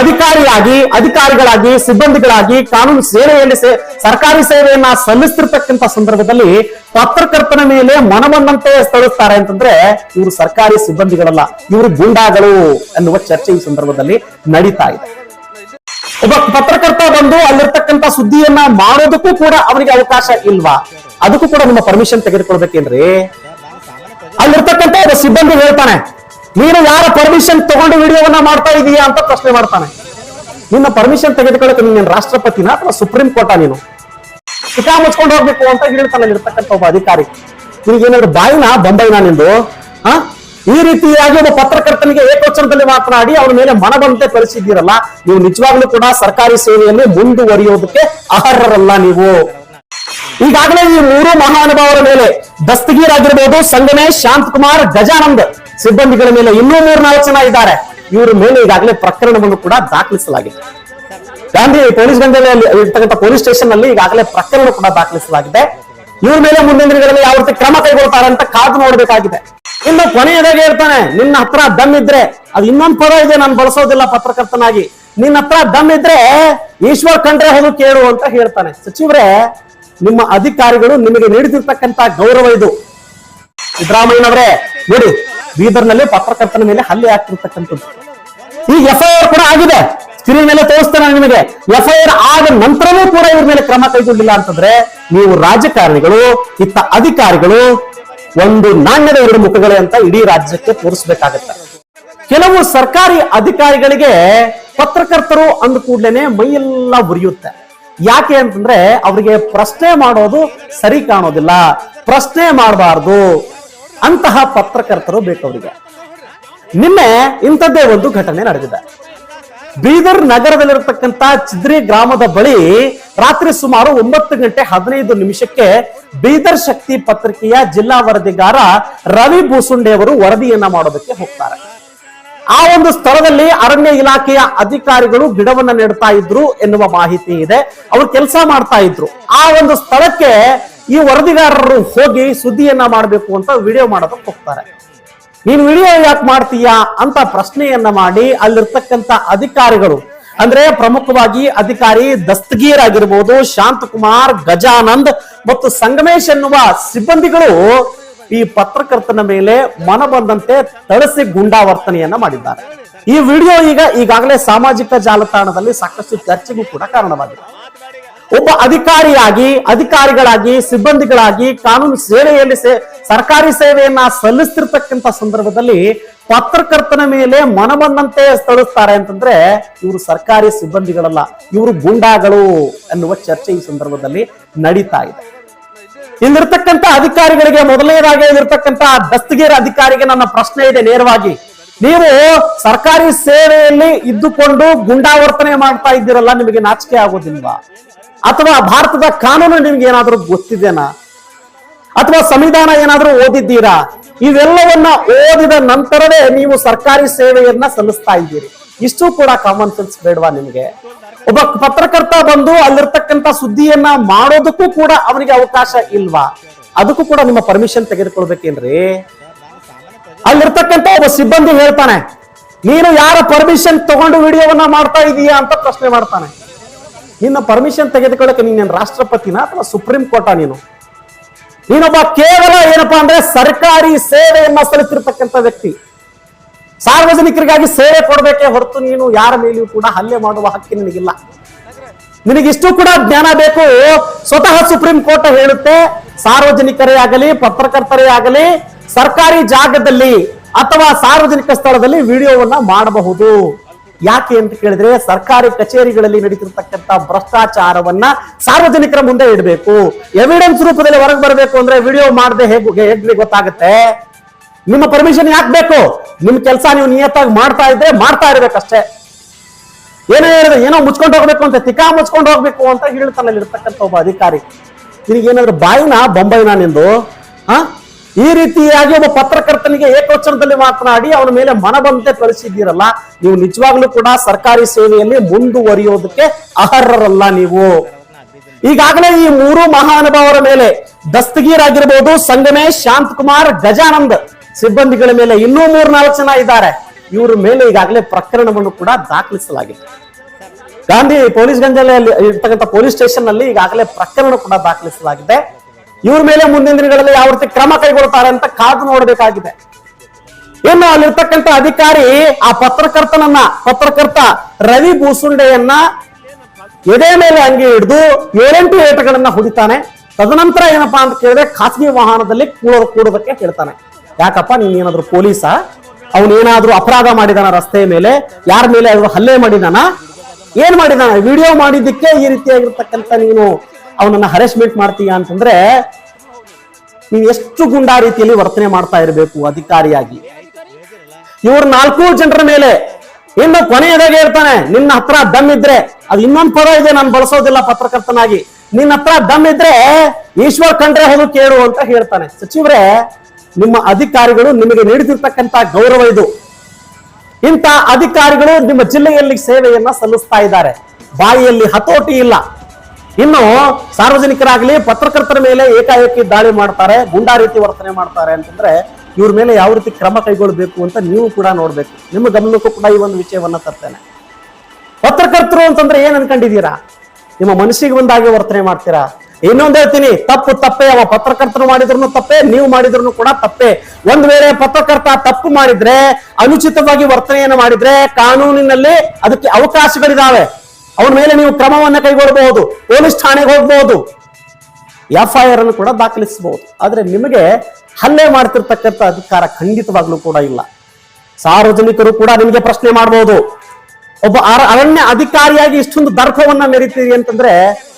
ಅಧಿಕಾರಿಯಾಗಿ, ಅಧಿಕಾರಿಗಳಾಗಿ, ಸಿಬ್ಬಂದಿಗಳಾಗಿ ಕಾನೂನು ಸೇವೆಯಲ್ಲಿ ಸರ್ಕಾರಿ ಸೇವೆಯನ್ನ ಸಲ್ಲಿಸ್ತಿರ್ತಕ್ಕಂಥ ಸಂದರ್ಭದಲ್ಲಿ ಪತ್ರಕರ್ತನ ಮೇಲೆ ಮನವನ್ನಂತೆ ಸ್ಥಳಿಸ್ತಾರೆ ಅಂತಂದ್ರೆ ಇವರು ಸರ್ಕಾರಿ ಸಿಬ್ಬಂದಿಗಳಲ್ಲ, ಇವರು ಗುಂಡಾಗಳು ಎನ್ನುವ ಚರ್ಚೆ ಈ ಸಂದರ್ಭದಲ್ಲಿ ನಡೀತಾ ಇದೆ. ಒಬ್ಬ ಪತ್ರಕರ್ತ ಬಂದು ಅಲ್ಲಿರ್ತಕ್ಕಂಥ ಸುದ್ದಿಯನ್ನ ಮಾಡೋದಕ್ಕೂ ಕೂಡ ಅವನಿಗೆ ಅವಕಾಶ ಇಲ್ವಾ? ಅದಕ್ಕೂ ಕೂಡ ನಿಮ್ಮ ಪರ್ಮಿಷನ್ ತೆಗೆದುಕೊಳ್ಬೇಕೇನ್ರಿ? ಅಲ್ಲಿರ್ತಕ್ಕಂಥ ಸಿಬ್ಬಂದಿ ಹೇಳ್ತಾನೆ ನೀನು ಯಾರ ಪರ್ಮಿಷನ್ ತಗೊಂಡು ವಿಡಿಯೋವನ್ನ ಮಾಡ್ತಾ ಇದೀಯಾ ಅಂತ ಪ್ರಶ್ನೆ ಮಾಡ್ತಾನೆ. ನಿನ್ನ ಪರ್ಮಿಷನ್ ತೆಗೆದುಕೊಳ್ಳಕ್ಕೆ ನೀನು ರಾಷ್ಟ್ರಪತಿನ ಅಥವಾ ಸುಪ್ರೀಂ ಕೋರ್ಟ ನೀನು? ಚಿಕಾ ಮುಚ್ಕೊಂಡು ಹೋಗ್ಬೇಕು ಅಂತ ಹೇಳ್ತಾನೆ ಇರ್ತಕ್ಕಂಥ ಒಬ್ಬ ಅಧಿಕಾರಿ. ನಿನಗೇನಾದ್ರು ಬಾಯಿನ, ಬೊಂಬೈನ ನಿಂದು? ಆ? ಈ ರೀತಿಯಾಗಿ ಒಬ್ಬ ಪತ್ರಕರ್ತನಿಗೆ ಏಕವಚನದಲ್ಲಿ ಮಾತನಾಡಿ ಅವನ ಮೇಲೆ ಮನಬಂತೆ ಕಳಿಸಿದ್ದೀರಲ್ಲ ನೀವು ನಿಜವಾಗ್ಲೂ ಕೂಡ ಸರ್ಕಾರಿ ಸೇವೆಯಲ್ಲಿ ಮುಂದುವರಿಯೋದಕ್ಕೆ ಅರ್ಹರಲ್ಲ ನೀವು. ಈಗಾಗಲೇ ಈ ಮೂರು ಮಹಾನುಭಾವರ ಮೇಲೆ ದಸ್ತಗೀರ್ ಆಗಿರ್ಬೋದು ಸಂಗಮೇಶ್, ಶಾಂತಕುಮಾರ್, ಗಜಾನಂದ್. ಸಿಬ್ಬಂದಿಗಳ ಮೇಲೆ ಇನ್ನೂ ಮೂರ್ನಾಲ್ಕು ಜನ ಇದ್ದಾರೆ. ಇವರ ಮೇಲೆ ಈಗಾಗಲೇ ಪ್ರಕರಣವನ್ನು ಕೂಡ ದಾಖಲಿಸಲಾಗಿದೆ. ಗಾಂಧಿ ಪೊಲೀಸ್ ಗಂಧದಲ್ಲಿ ಇರ್ತಕ್ಕಂಥ ಪೊಲೀಸ್ ಸ್ಟೇಷನ್ನಲ್ಲಿ ಈಗಾಗಲೇ ಪ್ರಕರಣ ಕೂಡ ದಾಖಲಿಸಲಾಗಿದೆ. ಇವ್ರ ಮೇಲೆ ಮುಂದಿನ ದಿನಗಳಲ್ಲಿ ಯಾವ ರೀತಿ ಕ್ರಮ ಕೈಗೊಳ್ತಾರೆ ಅಂತ ಕಾದು ನೋಡಬೇಕಾಗಿದೆ. ಇನ್ನು ಕೊನೆಯದಾಗಿ ಇರ್ತಾನೆ ನಿನ್ನ ಹತ್ರ ದಮ್ ಇದ್ರೆ, ಅದು ಇನ್ನೊಂದು ಪದ ಇದೆ, ನಾನು ಬಳಸೋದಿಲ್ಲ ಪತ್ರಕರ್ತನಾಗಿ. ನಿನ್ನ ಹತ್ರ ದಮ್ ಇದ್ರೆ ಈಶ್ವರ್ ಕಂಡ್ರೆ ಹೋಗಿ, ಕೇಳು ಅಂತ ಹೇಳ್ತಾನೆ. ಸಚಿವರೇ, ನಿಮ್ಮ ಅಧಿಕಾರಿಗಳು ನಿಮಗೆ ನೀಡುತ್ತಿರ್ತಕ್ಕಂತ ಗೌರವ ಇದು. ಸಿದ್ದರಾಮಯ್ಯನವರೇ, ನೋಡಿ ಬೀದರ್ನಲ್ಲಿ ಪತ್ರಕರ್ತನ ಮೇಲೆ ಹಲ್ಲೆ ಆಗ್ತಿರ್ತಕ್ಕಂಥದ್ದು. ಈಗ ಎಫ್ಐಆರ್ ಕೂಡ ಆಗಿದೆ. ಸ್ಕ್ರೀನ್ ಮೇಲೆ ತೋರಿಸ್ತೇನೆ ನಿಮಗೆ. ಎಫ್ಐಆರ್ ಆದ ನಂತರವೂ ಕೂಡ ಇವ್ರ ಮೇಲೆ ಕ್ರಮ ಕೈಗೊಂಡಿಲ್ಲ ಅಂತಂದ್ರೆ ನೀವು ರಾಜಕಾರಣಿಗಳು, ಇತ್ತ ಅಧಿಕಾರಿಗಳು, ಒಂದು ನಾಣ್ಯದ ಎರಡು ಮುಖಗಳೇ ಅಂತ ಇಡೀ ರಾಜ್ಯಕ್ಕೆ ತೋರಿಸಬೇಕಾಗತ್ತೆ. ಕೆಲವು ಸರ್ಕಾರಿ ಅಧಿಕಾರಿಗಳಿಗೆ ಪತ್ರಕರ್ತರು ಅಂದ ಕೂಡ್ಲೇನೆ ಮೈಯೆಲ್ಲ ಉರಿಯುತ್ತೆ. ಯಾಕೆ ಅಂತಂದ್ರೆ ಅವರಿಗೆ ಪ್ರಶ್ನೆ ಮಾಡೋದು ಸರಿ ಕಾಣೋದಿಲ್ಲ. ಪ್ರಶ್ನೆ ಮಾಡಬಾರ್ದು. ಅಂತಹ ಪತ್ರಕರ್ತರು ಬೇಕವರಿಗೆ ನಿನ್ನೆ ಇಂಥದ್ದೇ ಒಂದು ಘಟನೆ ನಡೆದಿದೆ. ಬೀದರ್ ನಗರದಲ್ಲಿರತಕ್ಕಂತ ಚಿದ್ರಿ ಗ್ರಾಮದ ಬಳಿ ರಾತ್ರಿ ಸುಮಾರು ಒಂಬತ್ತು ಗಂಟೆ ಹದಿನೈದು ನಿಮಿಷಕ್ಕೆ ಬೀದರ್ ಶಕ್ತಿ ಪತ್ರಿಕೆಯ ಜಿಲ್ಲಾ ವರದಿಗಾರ ರವಿ ಬೂಸುಂಡೆ ಅವರು ವರದಿಯನ್ನ ಮಾಡೋದಕ್ಕೆ ಹೋಗ್ತಾರೆ. ಆ ಒಂದು ಸ್ಥಳದಲ್ಲಿ ಅರಣ್ಯ ಇಲಾಖೆಯ ಅಧಿಕಾರಿಗಳು ಗಿಡವನ್ನ ನೆಡ್ತಾ ಇದ್ರು ಎನ್ನುವ ಮಾಹಿತಿ ಇದೆ. ಅವರು ಕೆಲಸ ಮಾಡ್ತಾ ಇದ್ರು. ಆ ಒಂದು ಸ್ಥಳಕ್ಕೆ ಈ ವರದಿಗಾರರು ಹೋಗಿ ಸುದ್ದಿಯನ್ನ ಮಾಡಬೇಕು ಅಂತ ವಿಡಿಯೋ ಮಾಡೋದಕ್ಕೆ ಹೋಗ್ತಾರೆ. ನೀನು ವಿಡಿಯೋ ಯಾಕೆ ಮಾಡ್ತೀಯಾ ಅಂತ ಪ್ರಶ್ನೆಯನ್ನ ಮಾಡಿ ಅಲ್ಲಿರ್ತಕ್ಕಂಥ ಅಧಿಕಾರಿಗಳು, ಅಂದ್ರೆ ಪ್ರಮುಖವಾಗಿ ಅಧಿಕಾರಿ ದಸ್ತಗೀರ್ ಆಗಿರ್ಬೋದು, ಶಾಂತಕುಮಾರ್, ಗಜಾನಂದ್ ಮತ್ತು ಸಂಗಮೇಶ್ ಎನ್ನುವ ಸಿಬ್ಬಂದಿಗಳು ಈ ಪತ್ರಕರ್ತನ ಮೇಲೆ ಮನ ಬಂದಂತೆ ತಳಸಿ ಗುಂಡಾವರ್ತನೆಯನ್ನ ಮಾಡಿದ್ದಾರೆ. ಈ ವಿಡಿಯೋ ಈಗ ಈಗಾಗಲೇ ಸಾಮಾಜಿಕ ಜಾಲತಾಣದಲ್ಲಿ ಸಾಕಷ್ಟು ಚರ್ಚೆಗೂ ಕೂಡ ಕಾರಣವಾಗಿದೆ. ಒಬ್ಬ ಅಧಿಕಾರಿಯಾಗಿ, ಅಧಿಕಾರಿಗಳಾಗಿ, ಸಿಬ್ಬಂದಿಗಳಾಗಿ ಕಾನೂನು ಸೇವೆಯಲ್ಲಿ ಸರ್ಕಾರಿ ಸೇವೆಯನ್ನ ಸಲ್ಲಿಸ್ತಿರ್ತಕ್ಕಂಥ ಸಂದರ್ಭದಲ್ಲಿ ಪತ್ರಕರ್ತನ ಮೇಲೆ ಮನಬಂದಂತೆ ಸ್ಥಳಿಸ್ತಾರೆ ಅಂತಂದ್ರೆ ಇವರು ಸರ್ಕಾರಿ ಸಿಬ್ಬಂದಿಗಳಲ್ಲ, ಇವರು ಗುಂಡಾಗಳು ಎನ್ನುವ ಚರ್ಚೆ ಈ ಸಂದರ್ಭದಲ್ಲಿ ನಡೀತಾ ಇದೆ. ಇಲ್ಲಿರ್ತಕ್ಕಂಥ ಅಧಿಕಾರಿಗಳಿಗೆ ಮೊದಲನೇದಾಗಿ ಇಲ್ಲಿರ್ತಕ್ಕಂಥ ದಸ್ತಗೀರ್ ಅಧಿಕಾರಿಗೆ ನನ್ನ ಪ್ರಶ್ನೆ ಇದೆ ನೇರವಾಗಿ. ನೀವು ಸರ್ಕಾರಿ ಸೇವೆಯಲ್ಲಿ ಇದ್ದುಕೊಂಡು ಗುಂಡಾವರ್ತನೆ ಮಾಡ್ತಾ ಇದ್ದೀರಲ್ಲ, ನಿಮಗೆ ನಾಚಿಕೆ ಆಗೋದಿಲ್ವಾ? ಅಥವಾ ಭಾರತದ ಕಾನೂನು ನಿಮ್ಗೆ ಏನಾದರೂ ಗೊತ್ತಿದೆನಾ? ಅಥವಾ ಸಂವಿಧಾನ ಏನಾದರೂ ಓದಿದ್ದೀರಾ? ಇವೆಲ್ಲವನ್ನ ಓದಿದ ನಂತರವೇ ನೀವು ಸರ್ಕಾರಿ ಸೇವೆಯನ್ನ ಸಲ್ಲಿಸ್ತಾ ಇದ್ದೀರಿ. ಇಷ್ಟು ಕೂಡ ಕಾಮನ್ ಸೆನ್ಸ್ ಬೇಡವಾ ನಿಮಗೆ? ಒಬ್ಬ ಪತ್ರಕರ್ತ ಬಂದು ಅಲ್ಲಿರ್ತಕ್ಕಂಥ ಸುದ್ದಿಯನ್ನ ಮಾಡೋದಕ್ಕೂ ಕೂಡ ಅವನಿಗೆ ಅವಕಾಶ ಇಲ್ವಾ? ಅದಕ್ಕೂ ಕೂಡ ನಿಮ್ಮ ಪರ್ಮಿಷನ್ ತೆಗೆದುಕೊಳ್ಬೇಕೇನ್ರಿ? ಅಲ್ಲಿರ್ತಕ್ಕಂಥ ಒಬ್ಬ ಸಿಬ್ಬಂದಿ ಹೇಳ್ತಾನೆ, ನೀನು ಯಾರ ಪರ್ಮಿಷನ್ ತಗೊಂಡು ವಿಡಿಯೋವನ್ನ ಮಾಡ್ತಾ ಇದೀಯಾ? ಅಂತ ಪ್ರಶ್ನೆ ಮಾಡ್ತಾನೆ. ನಿನ್ನ ಪರ್ಮಿಷನ್ ತೆಗೆದುಕೊಳ್ಳಕ್ಕೆ ನೀನೇನು ರಾಷ್ಟ್ರಪತಿನ ಅಥವಾ ಸುಪ್ರೀಂ ಕೋರ್ಟಾ ನೀನು? ನೀನೊಬ್ಬ ಕೇವಲ ಏನಪ್ಪಾ ಅಂದ್ರೆ ಸರ್ಕಾರಿ ಸೇವೆಯನ್ನ ಸಲ್ಲಿಸಿರ್ತಕ್ಕಂಥ ವ್ಯಕ್ತಿ. ಸಾರ್ವಜನಿಕರಿಗಾಗಿ ಸೇವೆ ಕೊಡಬೇಕೇ ಹೊರತು ನೀನು ಯಾರ ಮೇಲೆಯೂ ಕೂಡ ಹಲ್ಲೆ ಮಾಡುವ ಹಕ್ಕಿ ನಿನಗಿಲ್ಲ. ನಿನಗಿಷ್ಟು ಕೂಡ ಜ್ಞಾನ ಬೇಕು. ಸ್ವತಃ ಸುಪ್ರೀಂ ಕೋರ್ಟ್ ಹೇಳುತ್ತೆ, ಸಾರ್ವಜನಿಕರೇ ಆಗಲಿ, ಪತ್ರಕರ್ತರೇ ಆಗಲಿ, ಸರ್ಕಾರಿ ಜಾಗದಲ್ಲಿ ಅಥವಾ ಸಾರ್ವಜನಿಕ ಸ್ಥಳದಲ್ಲಿ ವಿಡಿಯೋವನ್ನ ಮಾಡಬಹುದು. ಯಾಕೆ ಅಂತ ಕೇಳಿದ್ರೆ ಸರ್ಕಾರಿ ಕಚೇರಿಗಳಲ್ಲಿ ನಡೀತಿರ್ತಕ್ಕಂಥ ಭ್ರಷ್ಟಾಚಾರವನ್ನ ಸಾರ್ವಜನಿಕರ ಮುಂದೆ ಇಡಬೇಕು. ಎವಿಡೆನ್ಸ್ ರೂಪದಲ್ಲಿ ಹೊರಗೆ ಬರಬೇಕು ಅಂದ್ರೆ ವಿಡಿಯೋ ಮಾಡದೆ ಹೇಗೆ ಹೇಗೆ ಗೊತ್ತಾಗುತ್ತೆ? ನಿಮ್ಮ ಪರ್ಮಿಷನ್ ಯಾಕೆ ಬೇಕು? ನಿಮ್ ಕೆಲಸ ನೀವು ನಿಯತ್ತಾಗಿ ಮಾಡ್ತಾ ಇದ್ರೆ ಮಾಡ್ತಾ ಇರ್ಬೇಕಷ್ಟೇ. ಏನೋ ಹೇಳಿದ್ರೆ ಏನೋ ಮುಚ್ಕೊಂಡು ಹೋಗ್ಬೇಕು ಅಂತ ತಿಕಾ ಮುಚ್ಕೊಂಡು ಹೋಗ್ಬೇಕು ಅಂತ ಹೇಳ್ತಾನಲ್ಲಿ ಇರ್ತಕ್ಕಂಥ ಒಬ್ಬ ಅಧಿಕಾರಿ. ನಿನಗೇನಾದ್ರೂ ಬಾಯಿನ, ಬೊಂಬೈನ ನಿಂದು? ಆ ಈ ರೀತಿಯಾಗಿ ಒಬ್ಬ ಪತ್ರಕರ್ತನಿಗೆ ಏಕವಚನದಲ್ಲಿ ಮಾತನಾಡಿ ಅವನ ಮೇಲೆ ಮನಬಂತೆ ಕಳಿಸಿದ್ದೀರಲ್ಲ ನೀವು ನಿಜವಾಗ್ಲೂ ಕೂಡ ಸರ್ಕಾರಿ ಸೇವೆಯಲ್ಲಿ ಮುಂದುವರಿಯೋದಕ್ಕೆ ಅರ್ಹರಲ್ಲ ನೀವು. ಈಗಾಗಲೇ ಈ ಮೂರು ಮಹಾನುಭಾವರ ಮೇಲೆ ದಸ್ತಗೀರ್ ಆಗಿರ್ಬೋದು ಸಂಗಮೇಶ್ ಶಾಂತಕುಮಾರ್, ಗಜಾನಂದ್ ಸಿಬ್ಬಂದಿಗಳ ಮೇಲೆ ಇನ್ನೂ ಮೂರ್ನಾಲ್ಕು ಜನ ಇದ್ದಾರೆ. ಇವರ ಮೇಲೆ ಈಗಾಗಲೇ ಪ್ರಕರಣವನ್ನು ಕೂಡ ದಾಖಲಿಸಲಾಗಿದೆ. ಗಾಂಧಿ ಪೊಲೀಸ್ ಗಂಜಲೆಯಲ್ಲಿ ಇರ್ತಕ್ಕಂಥ ಪೊಲೀಸ್ ಸ್ಟೇಷನ್ನಲ್ಲಿ ಈಗಾಗಲೇ ಪ್ರಕರಣ ಕೂಡ ದಾಖಲಿಸಲಾಗಿದೆ. ಇವ್ರ ಮೇಲೆ ಮುಂದಿನ ದಿನಗಳಲ್ಲಿ ಯಾವ ರೀತಿ ಕ್ರಮ ಕೈಗೊಳ್ತಾರೆ ಅಂತ ಕಾದು ನೋಡಬೇಕಾಗಿದೆ. ಇನ್ನು ಅಲ್ಲಿರ್ತಕ್ಕಂಥ ಅಧಿಕಾರಿ, ಆ ಪತ್ರಕರ್ತನನ್ನ, ಪತ್ರಕರ್ತ ರವಿ ಬೂಸುಂಡೆಯನ್ನ ಎದೆ ಮೇಲೆ ಅಂಗಿ ಹಿಡಿದು ಏಳೆಂಟು ಏಟಗಳನ್ನ ಹೊಡಿತಾನೆ. ತದನಂತರ ಏನಪ್ಪಾ ಅಂತ ಕೇಳಿದ್ರೆ ಖಾಸಗಿ ವಾಹನದಲ್ಲಿ ಕೂಡೋ ಕೂಡೋದಕ್ಕೆ ಹೇಳ್ತಾನೆ. ಯಾಕಪ್ಪ, ನೀನ್ ಏನಾದ್ರು ಪೊಲೀಸ? ಅವನೇನಾದ್ರೂ ಅಪರಾಧ ಮಾಡಿದಾನ ರಸ್ತೆ ಮೇಲೆ? ಯಾರ ಮೇಲೆ ಆದ್ರೂ ಹಲ್ಲೆ ಮಾಡಿದಾನ? ಏನ್ ಮಾಡಿದಾನ? ವಿಡಿಯೋ ಮಾಡಿದ್ದಕ್ಕೆ ಈ ರೀತಿಯಾಗಿರ್ತಕ್ಕಂಥ ನೀನು ಅವನನ್ನ ಹರೆಸ್ಮೆಂಟ್ ಮಾಡ್ತೀಯ ಅಂತಂದ್ರೆ ನೀವು ಎಷ್ಟು ಗುಂಡಾ ರೀತಿಯಲ್ಲಿ ವರ್ತನೆ ಮಾಡ್ತಾ ಇರಬೇಕು ಅಧಿಕಾರಿಯಾಗಿ. ಇವ್ರ ನಾಲ್ಕು ಜನರ ಮೇಲೆ ಇನ್ನು ಕೊನೆಯದಾಗಿ ಹೇಳ್ತಾನೆ, ನಿನ್ನ ಹತ್ರ ದಮ್ ಇದ್ರೆ, ಅದು ಇನ್ನೊಂದು ಪದ ಇದೆ, ನಾನು ಬಳಸೋದಿಲ್ಲ ಪತ್ರಕರ್ತನಾಗಿ. ನಿನ್ನ ಹತ್ರ ದಮ್ ಇದ್ರೆ ಈಶ್ವರ್ ಕಂಡ್ರೆ ಹೋದು ಕೇಳು ಅಂತ ಹೇಳ್ತಾನೆ. ಸಚಿವರೇ, ನಿಮ್ಮ ಅಧಿಕಾರಿಗಳು ನಿಮಗೆ ನೀಡುತ್ತಿರ್ತಕ್ಕಂತ ಗೌರವ ಇದು. ಇಂಥ ಅಧಿಕಾರಿಗಳು ನಿಮ್ಮ ಜಿಲ್ಲೆಯಲ್ಲಿ ಸೇವೆಯನ್ನ ಸಲ್ಲಿಸ್ತಾ ಇದ್ದಾರೆ. ಬಾಯಿಯಲ್ಲಿ ಹತೋಟಿ ಇಲ್ಲ. ಇನ್ನು ಸಾರ್ವಜನಿಕರಾಗ್ಲಿ ಪತ್ರಕರ್ತರ ಮೇಲೆ ಏಕಾಏಕಿ ದಾಳಿ ಮಾಡ್ತಾರೆ, ಗುಂಡಾ ರೀತಿ ವರ್ತನೆ ಮಾಡ್ತಾರೆ ಅಂತಂದ್ರೆ ಇವ್ರ ಮೇಲೆ ಯಾವ ರೀತಿ ಕ್ರಮ ಕೈಗೊಳ್ಳಬೇಕು ಅಂತ ನೀವು ಕೂಡ ನೋಡ್ಬೇಕು. ನಿಮ್ಮ ಗಮನಕ್ಕೂ ಕೂಡ ಈ ಒಂದು ವಿಷಯವನ್ನ ತರ್ತೇನೆ. ಪತ್ರಕರ್ತರು ಅಂತಂದ್ರೆ ಏನ್ ಅನ್ಕೊಂಡಿದ್ದೀರಾ? ನಿಮ್ಮ ಮನಸ್ಸಿಗೆ ಒಂದಾಗಿ ವರ್ತನೆ ಮಾಡ್ತೀರಾ? ಇನ್ನೊಂದ್ ಹೇಳ್ತೀನಿ, ತಪ್ಪು ತಪ್ಪೇ, ಅವ ಪತ್ರಕರ್ತರು ಮಾಡಿದ್ರು ತಪ್ಪೇ, ನೀವು ಮಾಡಿದ್ರು ಕೂಡ ತಪ್ಪೇ. ಒಂದ್ ವೇಳೆ ಪತ್ರಕರ್ತ ತಪ್ಪು ಮಾಡಿದ್ರೆ, ಅನುಚಿತವಾಗಿ ವರ್ತನೆಯನ್ನು ಮಾಡಿದ್ರೆ, ಕಾನೂನಿನಲ್ಲಿ ಅದಕ್ಕೆ ಅವಕಾಶಗಳಿದಾವೆ. ಅವನ ಮೇಲೆ ನೀವು ಕ್ರಮವನ್ನ ಕೈಗೊಳ್ಳಬಹುದು, ಪೊಲೀಸ್ ಠಾಣೆಗೆ ಹೋಗಬಹುದು ಎಫ್ ಐ ಆರ್ ಅನ್ನು ಕೂಡ ದಾಖಲಿಸಬಹುದು. ಆದರೆ ನಿಮಗೆ ಹಲ್ಲೆ ಮಾಡ್ತಿರ್ತಕ್ಕಂಥ ಅಧಿಕಾರ ಖಂಡಿತವಾಗ್ಲೂ ಕೂಡ ಇಲ್ಲ. ಸಾರ್ವಜನಿಕರು ಕೂಡ ನಿಮಗೆ ಪ್ರಶ್ನೆ ಮಾಡಬಹುದು ಒಬ್ಬ ಅರ- ಅರಣ್ಯ ಅಧಿಕಾರಿಯಾಗಿ ಇಷ್ಟೊಂದು ದರ್ಪವನ್ನ ಮೆರಿತೀರಿ ಅಂತಂದ್ರೆ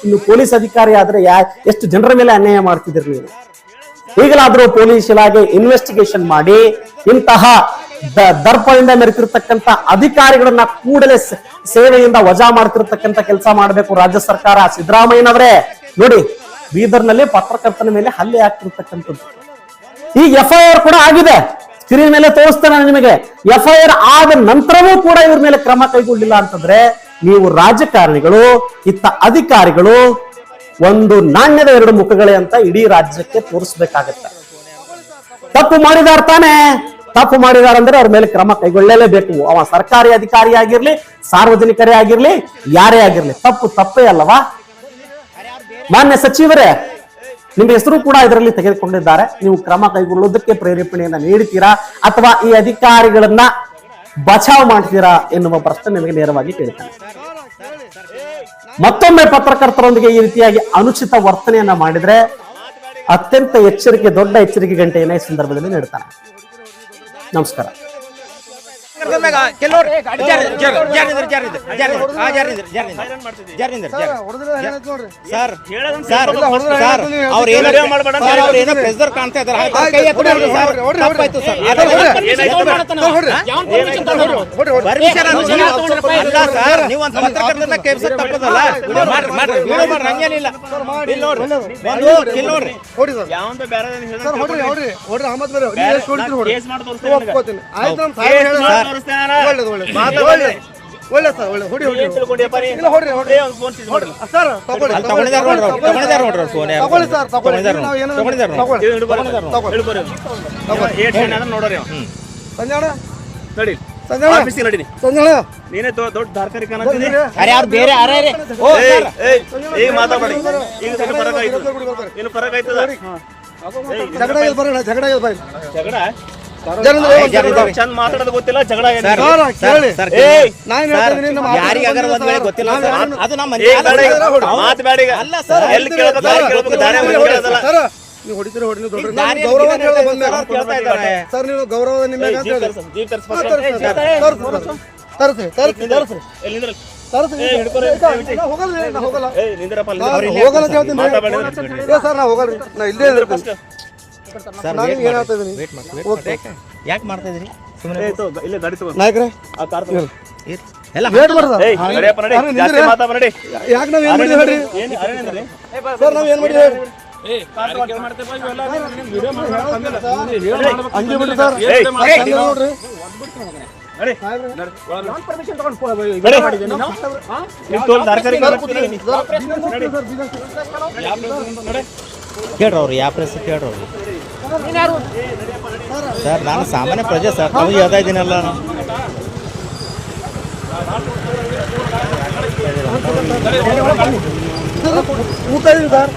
ಇನ್ನು ಪೊಲೀಸ್ ಅಧಿಕಾರಿ ಆದ್ರೆ ಎಷ್ಟು ಜನರ ಮೇಲೆ ಅನ್ಯಾಯ ಮಾಡ್ತಿದ್ದೀರಿ ನೀವು? ಈಗಲಾದ್ರೂ ಪೊಲೀಸ್ ಇಲಾಖೆ ಇನ್ವೆಸ್ಟಿಗೇಷನ್ ಮಾಡಿ ಇಂತಹ ದರ್ಪದಿಂದ ಮೆರೆತಿರ್ತಕ್ಕಂಥ ಅಧಿಕಾರಿಗಳನ್ನ ಕೂಡಲೇ ಸೇವೆಯಿಂದ ವಜಾ ಮಾಡ್ತಿರ್ತಕ್ಕಂಥ ಕೆಲಸ ಮಾಡಬೇಕು ರಾಜ್ಯ ಸರ್ಕಾರ. ಸಿದ್ದರಾಮಯ್ಯನವರೇ, ನೋಡಿ, ಬೀದರ್ನಲ್ಲಿ ಪತ್ರಕರ್ತನ ಮೇಲೆ ಹಲ್ಲೆ ಆಗ್ತಿರ್ತಕ್ಕಂಥದ್ದು. ಐ ಆರ್ ಕೂಡ ಆಗಿದೆ. ಸ್ಕ್ರೀನ್ ಮೇಲೆ ತೋರಿಸ್ತೇನೆ ನಿಮಗೆ. ಎಫ್ ಐ ಆರ್ ಆದ ನಂತರವೂ ಕೂಡ ಇವ್ರ ಮೇಲೆ ಕ್ರಮ ಕೈಗೊಳ್ಳಿಲ್ಲ ಅಂತಂದ್ರೆ ನೀವು ರಾಜಕಾರಣಿಗಳು, ಇತ್ತ ಅಧಿಕಾರಿಗಳು ಒಂದು ನಾಣ್ಯದ ಎರಡು ಮುಖಗಳೇ ಅಂತ ಇಡೀ ರಾಜ್ಯಕ್ಕೆ ತೋರಿಸ್ಬೇಕಾಗತ್ತೆ. ತಪ್ಪು ಮಾಡಿದಾರ ತಾನೆ? ತಪ್ಪು ಮಾಡಿದಾರಂದ್ರೆ ಅವ್ರ ಮೇಲೆ ಕ್ರಮ ಕೈಗೊಳ್ಳಲೇಬೇಕು. ಅವ ಸರ್ಕಾರಿ ಅಧಿಕಾರಿ ಆಗಿರ್ಲಿ, ಸಾರ್ವಜನಿಕರೇ ಆಗಿರ್ಲಿ, ಯಾರೇ ಆಗಿರ್ಲಿ, ತಪ್ಪು ತಪ್ಪೇ ಅಲ್ಲವಾ? ಮಾನ್ಯ ಸಚಿವರೇ, ನಿಮ್ಮ ಹೆಸರು ಕೂಡ ಇದರಲ್ಲಿ ತೆಗೆದುಕೊಂಡಿದ್ದಾರೆ. ನೀವು ಕ್ರಮ ಕೈಗೊಳ್ಳುವುದಕ್ಕೆ ಪ್ರೇರೇಪಣೆಯನ್ನ ನೀಡ್ತೀರಾ ಅಥವಾ ಈ ಅಧಿಕಾರಿಗಳನ್ನ ಬಚಾವ್ ಮಾಡ್ತೀರಾ ಎನ್ನುವ ಪ್ರಶ್ನೆ ನಿಮಗೆ ನೇರವಾಗಿ ಕೇಳ್ತಾರೆ ಮತ್ತೊಮ್ಮೆ ಪತ್ರಕರ್ತರೊಂದಿಗೆ ಈ ರೀತಿಯಾಗಿ ಅನುಚಿತ ವರ್ತನೆಯನ್ನ ಮಾಡಿದ್ರೆ ಅತ್ಯಂತ ಎಚ್ಚರಿಕೆ, ದೊಡ್ಡ ಎಚ್ಚರಿಕೆ ಗಂಟೆಯನ್ನ ಈ ಸಂದರ್ಭದಲ್ಲಿ ನೀಡ್ತಾನೆ ನಮಸ್ಕಾರ. ಸರ್ ಸರ್ ಸರ್ ಅವ್ರು ಏನೋ ಸರ್ ಅವ್ರು ಏನೋ ಪ್ರೆಸರ್ ಕಾಣ್ತಾ ಇದ್ದಾರೆ. ಕೈ ಎತ್ತಿ ಸರ್. ತಪ್ಪಾಯ್ತು ಸರ್. ಅಲ್ಲ ಸರ್ ನೀವು ಒಂದು ಪತ್ರಕರ್ತರನ್ನ ಕೇಳಿಸೋದು ತಪ್ಪದಲ್ಲ? ಮಾಡ್ರಿ ಮಾಡ್ರಿ ವಿಡಿಯೋ ಮಾಡ್ರಿ ಹಂಗೇನಿಲ್ಲ. ಇಲ್ಲಿ ನೋಡ್ರಿ ಒಂದು ಇಲ್ಲಿ ನೋಡ್ರಿ. ಯಾವಂತ ಬೇರೆ ಸರ್. ಹೊಡ್ರಿ ಹೊಡ್ರಿ ಹೊಡ್ರಿ ಅಹಮದ್ ಬೇರೆ ಕೇಸ್ ಮಾಡಿ ತೋರಿಸ್ತೇನೆ ನಿನಗೆ. ಒಪ್ಕೋತೀನಿ ಆಯ್ತು ನಮ್ಮ ಸಾಹೇಬ್ ಕೇಸ್ ಹೇಳಿದ್ರು ಸರ್. ತೋರಿಸ್ತೇನೆ. ಒಳ್ಳೇದು ಒಳ್ಳೇದು. ಮಾತಾಡು. ಒಳ್ಳೆ ಒಳ್ಳೆ ಸರ್ ಒಳ್ಳೆ. ಹೊಡಿ ಹೊಡಿ. ಏನ್ ತಿಳ್ಕೊಂಡಿಯಪ್ಪ ನೀ? ಇಲ್ಲ ಹೊಡ್ರಿ ಹೊಡ್ರಿ. ಏ, ಒಂದ್ ಫೋನ್ ಸೀಸ್ ಮಾಡ್ರಿ. ಸರ್ ತಗೊಳ್ಳಿ ಅಲ್ಲಿ ತಗೊಂಡಿದ್ದಾರೆ ನೋಡ್ರಿ ಅವ್ರು. ತಗೊಂಡಿದ್ದಾರೆ ನೋಡ್ರಿ ಅವ್ರು ಫೋನ್ ಯಾರು. ತಗೊಳ್ಳಿ ಸರ್ ತಗೊಳ್ಳಿ. ತಗೊಂಡಿದ್ದಾರೆ ನಾವು ಏನು ತಗೊಂಡಿದ್ದಾರೆ ನೋಡಿ. ತಗೊಳ್ಳಿ ಇವ್ ಹಿಡ್ಬರ್ರಿ. ತಗೊಳ್ಳಿ. ಏಟ್ ಜನ ಅದಾರ ನೋಡೋರಿ ಅವ. ಸಂಜಾಣ? ನಡಿ. ಸಂಜಾಣ? ಆಫೀಸಿಗೆ ನಡೀನಿ ಸಂಜಾಣ? ನೀನೇ ದೊ- ದೊಡ್ಡ ಧಾರ್ಕಾರಿ ಕಾಣತ್ತೀನಿ ಅರೆ ಅವ್ರು ಬೇರೆ? ಅರೆ ಅರೆ. ಓ ಏಯ್, ಸರ್. ಏಯ್, ಈಗ ಮಾತಾಡ್ಬೇಡಿ. ಈಗ ಸ್ವಲ್ಪ ಫರಕ್ ಆಯ್ತು. ಏನು ಫರಕ್ ಆಯ್ತದ? ಜಗಳ ಇಲ್ಲ ಬರೋಣ ಜಗಳ ಇಲ್ಲ ಜಗಳ? ಚಂದ ಮಾತಾಡೋದು ಗೊತ್ತಿಲ್ಲ ಜಗಳ ಗೊತ್ತಿಲ್ಲ ಅದು ನಮ್ಮ ಮಾತ್ ಬೇಡ. ಅಲ್ಲ ಸರ್. ಎಲ್ಲಿ ಕೇಳ್ಬೇಕು ದಾರಿ ಕೇಳೋದಲ್ಲ. ಸರ್ ನೀವು ಹೊಡಿತೀರಿ ಹೊಡಿ ನೀವು ಗೌರವ ಸರ್, ನೀವು ಗೌರವ ತರ್ಸು, ತರ್ಸು. ತರ್ಸಿ, ಹೋಗಲ್ಲ ಹೋಗಲ್ಲ. ಹೋಗಲ್ಲ ಸರ್ ನಾ ಹೋಗಲ್ಲ. ರೀ. ನಾ ಇಲ್ಲೇ ಸರ್ ನಾನು ಏನು ಹೇಳ್ತಾ ಮಾಡಿ, ಯಾಕೆ? ಮಾಡ್ತಾ ಇದೀರಿ? ಸುಮ್ಮನೆ ಇಲ್ಲೇ ಗಾಡಿ ತಗೋ. ನಾಯಕರೇ ಆ ಕಾರ್ ತಗೋ. ಎಲ್ಲ ವೇಟ್ ಮಾಡ್ದ ಏಯ್, ನಡಿಯಪ್ಪ ನಡಿ. ಜಾಸ್ತಿ. ಯಾಕೆ ನಾವ್ ಏನ್ ಮಾಡಿದ್ವಿ ಹೇಳ್ರಿ. ಸರ್ ನಾವ್ ಏನ್ ಮಾಡಿದ್ವಿ ಹೇಳ್ರಿ? ಹಂಗೆ ಬಿಡ್ರಿ ಸರ್. ನೋಡ್ರಿ. ಕೇಳ್ರಿ ಅವ್ರು ಯಾವ ಪ್ರೆಸ್ ಕೇಳ್ರಿ ಅವ್ರು. ಸರ್ ನಾನು ಸಾಮಾನ್ಯ ಪ್ರಜೆ ಸರ್. ತಾವು ಹೇಳ್ತಾ ಇದ್ದೀನಲ್ಲ. ಊಟ ಇದೆ ಸರ್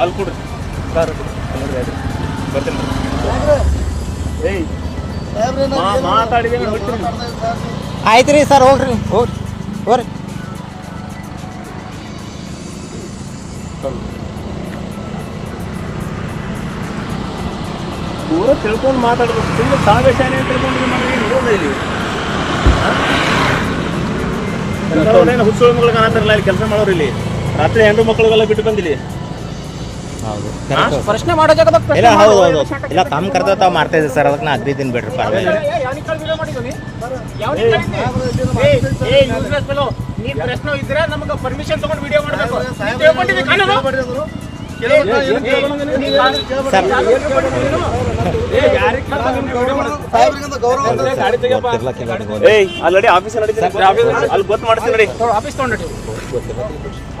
ಅಲ್ಲಿ ಕೊಡ್ರಿ ಸರ್ ಬರ್ತೀನಿ ಏಯ್ ಆಯ್ತು ರೀ ಸರ್ ಹೋಗ್ರಿ. ಹೋಗ್ರಿ ಹೋಗ್ರಿ. ಪೂರ ತಿಳ್ಕೊಂಡು ಮಾತಾಡ್ಬೇಕು. ತುಂಬ ಸಾವೇಶಾನೆ ಶಾಲೆ ತಿಳ್ಕೊಂಡು ಮಾಡಿದ್ರೆ ಇಲ್ಲಿ? ಹುಚ್ಚುಳ ಮಗಳು ಕಾಣತ್ತಾರಲ್ಲ ಇಲ್ಲಿ ಕೆಲಸ ಮಾಡೋರು ಇಲ್ಲಿ. ರಾತ್ರಿ ಹೆಣ್ಣು ಮಕ್ಕಳಿಗೆಲ್ಲ ಬಿಟ್ಟು ಬಂದಿಲ್ಲಿ ಪ್ರಶ್ನೆ ಮಾಡೋ ಜಾಗದಾಗ ಇಲ್ಲ ಹೌದು ಹೌದು. ಇಲ್ಲ ತಮ್ಮ ಕರ್ತವ್ಯ ತಾವು ಮಾಡ್ತಾ ಇದ್ದೀವಿ ಸರ್ ಅದಕ್ಕೆ ನಾ ಅಗ್ರಿದ್ದೀನಿ ಬಿಡ್ರಿ ಪರವಾಗಿಲ್ಲ ನೀ ಪ್ರಶ್ನೆ ಇದ್ರೆ ನಮಗೆ ಪರ್ಮಿಷನ್ ತಗೊಂಡು ವಿಡಿಯೋ ಮಾಡಬೇಕು. ಆಲ್ರೆಡಿ ಆಫೀಸ್ ನಡೀತೀನಿ ಅಲ್ಲಿ ಗೊತ್ತು ಮಾಡ್ತೀನಿ ನಡಿ. ಆಫೀಸ್ ತಗೊಂಡಿ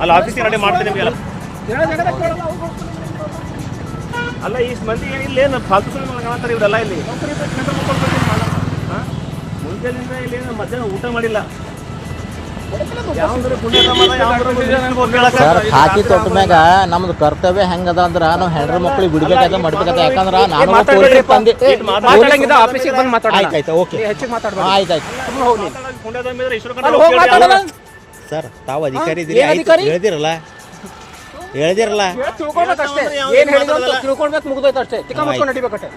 ಅಲ್ಲಿ ಆಫೀಸಿಗೆ ನಡಿ ಮಾಡ್ತೀನಿ ನಿಮಗೆಲ್ಲ. ಅಲ್ಲ, ಈ ಮಂದಿ ಏನಿಲ್ಲ ಏನು ಫಾಲ್ತು ಕಾಣ್ತಾರೆ ಇವರೆಲ್ಲ ಇಲ್ಲಿ? ಮುಂಚೆಲಿಂದ ಇಲ್ಲಿ ಮಧ್ಯಾಹ್ನ ಊಟ ಮಾಡಿಲ್ಲ. ಸರ್ ಹಾಕಿ ತೊಟ್ಟ ಮ್ಯಾಗ ನಮ್ದು ಕರ್ತವ್ಯ ಹೆಂಗದ ಅಂದ್ರ ನಾವು ಹೆಣ್ರ ಮಕ್ಳಿಗೆ ಬಿಡ್ಬೇಕಾದ ಮಾಡ್ಬೇಕಾದ ಯಾಕಂದ್ರ ನಾನು ಸರ್ ತಾವು ಅಧಿಕಾರಿ ಹೇಳಿದಿರಲ್ಲ. ಹೇಳಿದಿರಲ್ಲ. ಏನ್ ಹೇಳಿದ್ರು ತಿಳ್ಕೊಳ್ಬೇಕು ಮುಗ್ದೋಯ್ತು ಅಷ್ಟೇ. ತಿಕ್ಕ ಮುಚ್ಕೊಂಡು ನಡಿಬೇಕಷ್ಟೇ.